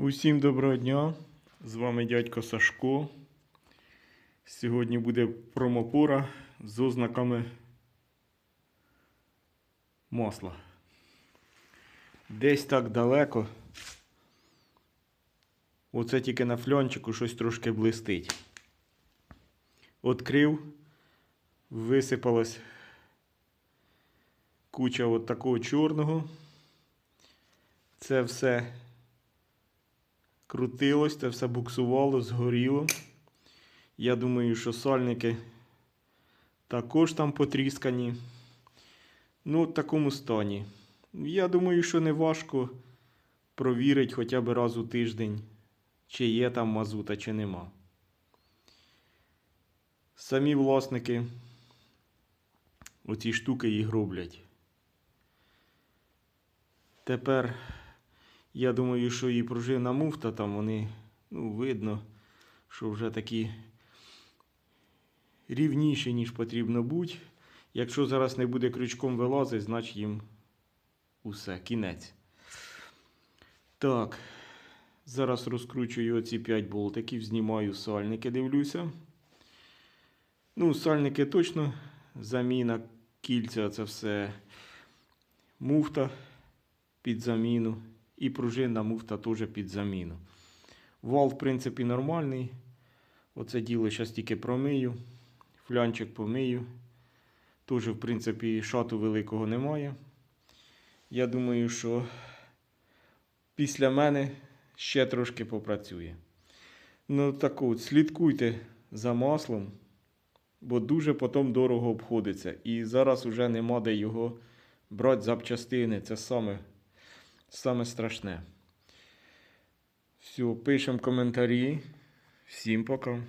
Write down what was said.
Усім доброго дня! З вами дядько Сашко. Сьогодні буде промопора з ознаками масла. Десь так далеко. Оце тільки на фльончику щось трошки блистить. Открив, висипалась куча от такого чорного. Це все крутилось, це все буксувало, згоріло. Я думаю, що сальники також там потріскані. Ну, в такому стані. Я думаю, що не важко провірити хоча б раз у тиждень, чи є там мазута, чи нема. Самі власники оці штуки їх роблять. Тепер я думаю, що і пружина муфта там вони, ну, видно, що вже такі рівніші, ніж потрібно бути. Якщо зараз не буде крючком вилазити, значить їм усе, кінець. Так, зараз розкручую оці 5 болтиків, знімаю сальники, дивлюся. Ну, сальники точно заміна, кільця це все муфта під заміну. І пружинна муфта теж під заміну. Вал, в принципі, нормальний. Оце діло зараз тільки промию. Флянчик помию. Теж, в принципі, шату великого немає. Я думаю, що після мене ще трошки попрацює. Ну, так от, слідкуйте за маслом, бо дуже потім дорого обходиться. І зараз уже нема де його брати запчастини. Це саме Саме страшне. Все, пишемо коментарі. Всім пока.